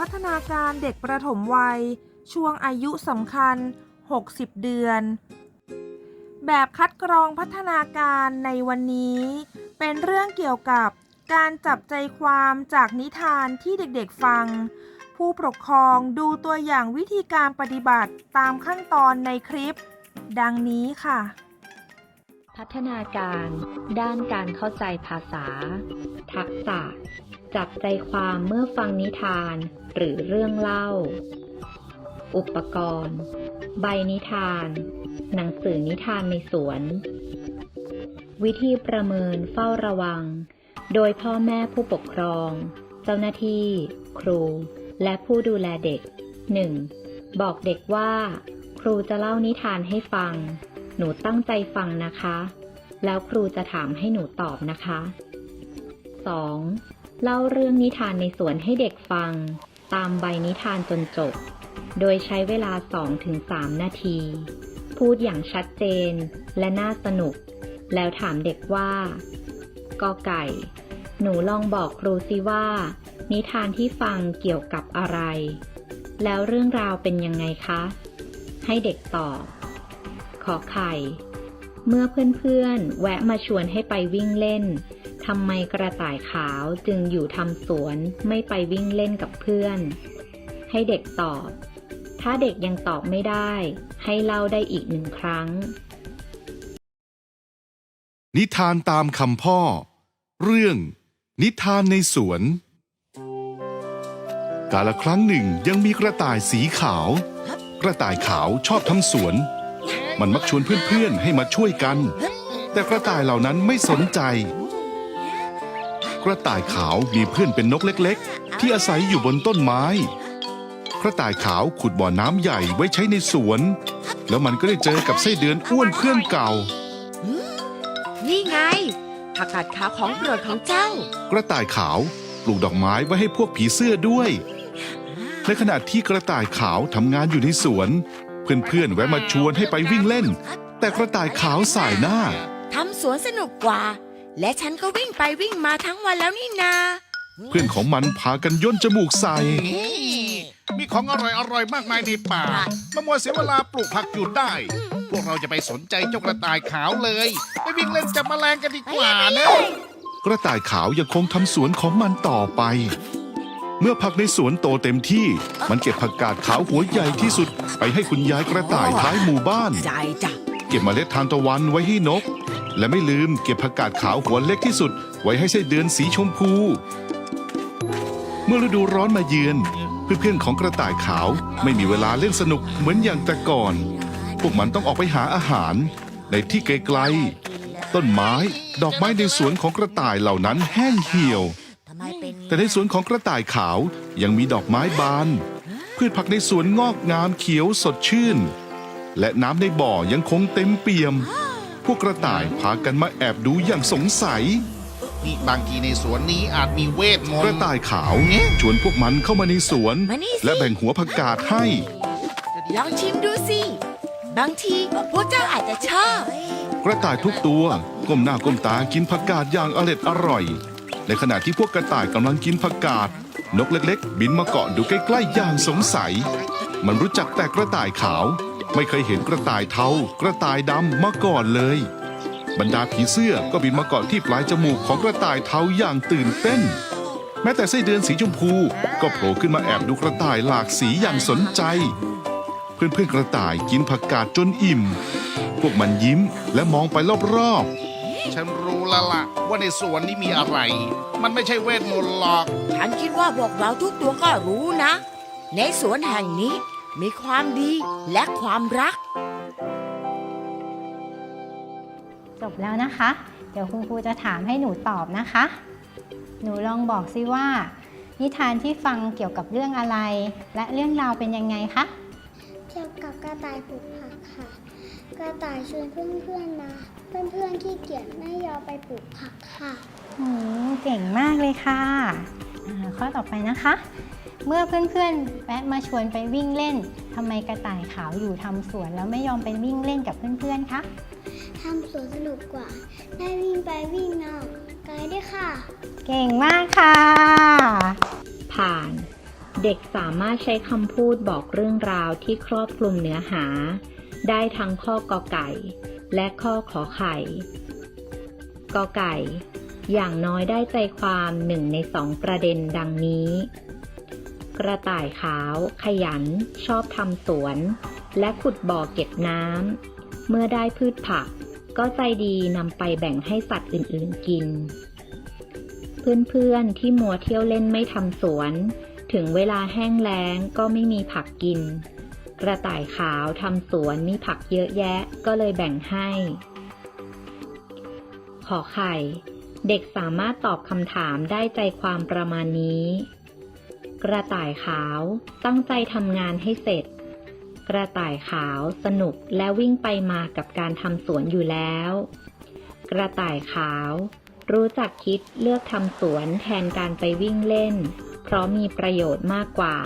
พัฒนาการเด็กประถมวัย ช่วงอายุสำคัญ 60 เดือน แบบคัดกรองพัฒนาการในวันนี้ เป็นเรื่องเกี่ยวกับการจับใจความจากนิทานที่เด็กๆฟัง ผู้ปกครองดูตัวอย่างวิธีการปฏิบัติตามขั้นตอนในคลิป ดังนี้ค่ะ พัฒนาการ ด้านการเข้าใจภาษา ทักษะ จับใจความเมื่อฟังนิทาน หรือเรื่องเล่า อุปกรณ์ ใบนิทาน หนังสือนิทานในสวน วิธีประเมินเฝ้าระวัง โดยพ่อแม่ผู้ปกครอง เจ้าหน้าที่ ครู และผู้ดูแลเด็ก 1. บอกเด็กว่า ครูจะเล่านิทานให้ฟัง หนูตั้งใจฟังนะคะ แล้วครูจะถามให้หนูตอบนะคะ 2. เล่าเรื่องนิทานในสวนให้เด็กฟัง ตามใบนิทานจนจบ โดยใช้เวลา 2-3 นาที พูดอย่างชัดเจนและน่าสนุก แล้วถามเด็กว่ากอไก่ หนูลองบอกครูสิว่า นิทานที่ฟังเกี่ยวกับอะไร แล้วเรื่องราวเป็นยังไงคะ ให้เด็กตอบ ขอไข่ เมื่อเพื่อนๆ แวะมาชวนให้ไปวิ่งเล่นทำไมกระต่ายขาวจึงอยู่ทำสวนไม่ไปวิ่งเล่นกับเพื่อน ให้เด็กตอบ ถ้าเด็กยังตอบไม่ได้ ให้เล่าได้อีกหนึ่งครั้ง นิทานตามคำพ่อ เรื่อง นิทานในสวน กาละครั้งหนึ่งยังมีกระต่ายสีขาว กระต่ายขาวชอบทำสวน มันมักชวนเพื่อนๆให้มาช่วยกัน แต่กระต่ายเหล่านั้นไม่สนใจ กระต่ายขาวมีเพื่อนเป็นนกเล็กๆ ที่อาศัยอยู่บนต้นไม้ กระต่ายขาวขุดบ่อน้ำใหญ่ไว้ใช้ในสวน แล้วมันก็ได้เจอกับไส้เดือนอ้วนเพื่อนเก่า นี่ไงผักกาดขาวของโปรดของเจ้า กระต่ายขาวปลูกดอกไม้ไว้ให้พวกผีเสื้อด้วย ในขณะที่กระต่ายขาวทำงานอยู่ในสวน เพื่อนๆแวะมาชวนให้ไปวิ่งเล่น แต่กระต่ายขาวสายหน้า ทำสวนสนุกกว่า และฉันก็วิ่งไปวิ่งมาทั้งวันแล้วนี่นา เพื่อนของมันพากันย่นจมูกใส่ มีของอร่อยอร่อยๆมากมายในป่ามะมัวเสียเวลาปลูกผักอยู่ได้ พวกเราจะไปสนใจเจ้ากระต่ายขาวเลย ไปวิ่งเล่นจับแมลงกันดีกว่านะ กระต่ายขาวยังคงทำสวนของมันต่อไปเมื่อผักในสวนโตเต็มที่ มันเก็บผักกาดขาวหัวใหญ่ที่สุด ไปให้คุณยายกระต่ายท้ายหมู่บ้าน ใจจ้ะเก็บเมล็ดทานตะวันไว้ให้นก และไม่ลืมเก็บผักกาดขาวหัวเล็กที่สุด ไว้ให้ไส้เดือนสีชมพู เมื่อฤดูร้อนมาเยือน เพื่อนๆของกระต่ายขาวไม่มีเวลาเล่นสนุกเหมือนอย่างแต่ก่อน พวกมันต้องออกไปหาอาหาร ในที่ไกลๆต้นไม้ ดอกไม้ในสวนของกระต่ายเหล่านั้นแห้งเหี่ยวทำไมเป็น แต่ในสวนของกระต่ายขาวยังมีดอกไม้บาน พืชผักในสวนงอกงามเขียวสดชื่น และน้ำในบ่อยังคงเต็มเปี่ยม พวกกระต่ายพากันมาแอบดูอย่างสงสัย นี่บางทีในสวนนี้อาจมีเวทมกนระต์ต่ายขาวชวนพวกมันเข้ามาในสวน มานี่สิ และแบ่งหัวผักกาดให้ ลองชิมดูสิ บางทีพวกเจ้าอาจจะชอบ กระต่ายทุกตัวก้มหน้าก้มตากินผักกาดอย่างอร็ดอร่อย ในขณะที่พวกกระต่ายกำลังกินผักกาดนกเล็กๆ บินมาเกาะดูใกล้ๆอย่างสงสัย มันรู้จักแต่กระต่ายขาว ไม่เคยเห็นกระต่ายเทากระต่ายดำมาก่อนเลย บรรดาผีเสื้อก็บินมาเกาะที่ปลายจมูกของกระต่ายเทาอย่างตื่นเต้น แม้แต่ไส้เดือนสีชมพู ก็โผล่ขึ้นมาแอบดูกระต่ายหลากสีอย่างสนใจ เพื่อนๆกระต่ายกินผักกาดจนอิ่ม พวกมันยิ้มและมองไปรอบๆ ฉันรู้แล้วล่ะว่าในสวนนี้มีอะไร มันไม่ใช่เวทมนต์หรอก ฉันคิดว่าพวกเราทุกตัวก็รู้นะ ในสวนแห่งนี้มีความดีและความรัก จบแล้วนะคะ เดี๋ยวคุณครูจะถามให้หนูตอบนะคะ หนูลองบอกซิว่า นิทานที่ฟังเกี่ยวกับเรื่องอะไร และเรื่องราวเป็นยังไงคะ เกี่ยวกับกระต่ายปลูกผักค่ะ กระต่ายชวนเพื่อนๆนะ เพื่อนๆขี้เกียจไม่ยอมไปปลูกผักค่ะอืมเก่งมากเลยค่ะอ่าข้อต่อไปนะคะ เมื่อเพื่อนๆแวะมาชวนไปวิ่งเล่นทำไมกระต่ายขาวอยู่ทำสวนแล้วไม่ยอมไปวิ่งเล่นกับเพื่อนๆคะทำสวนสนุกกว่า ได้วิ่งไปวิ่งมาไกลด้วยค่ะ เก่งมากค่ะ ผ่าน เด็กสามารถใช้คำพูดบอกเรื่องราวที่ครอบคลุมเนื้อหา ได้ทั้งข้อกอไก่ และข้อขอไข่กอไก่ อย่างน้อยได้ใจความหนึ่งในสองประเด็นดังนี้ กระต่ายขาว ขยัน ชอบทำสวน และขุดบ่อเก็บน้ำ เมื่อได้พืชผัก ก็ใจดีนำไปแบ่งให้สัตว์อื่นๆกิน เพื่อนๆที่มัวเที่ยวเล่นไม่ทำสวน ถึงเวลาแห้งแล้งก็ไม่มีผักกิน กระต่ายขาวทำสวนมีผักเยอะแยะก็เลยแบ่งให้ ขอไข่ เด็กสามารถตอบคำถามได้ใจความประมาณนี้ กระต่ายขาวตั้งใจทำงานให้เสร็จ กระต่ายขาวสนุกและวิ่งไปมากับการทำสวนอยู่แล้ว กระต่ายขาว รู้จักคิดเลือกทำสวนแทนการไปวิ่งเล่น เพราะมีประโยชน์มากกว่า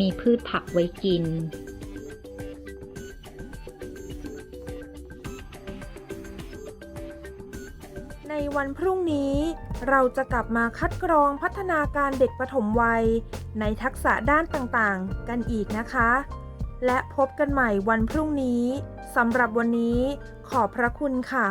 มีพืชผักไว้กิน ในวันพรุ่งนี้เราจะกลับมาคัดกรองพัฒนาการเด็กปฐมวัย ในทักษะด้านต่างๆ กันอีกนะคะ และพบกันใหม่วันพรุ่งนี้สำหรับวันนี้ขอบพระคุณค่ะ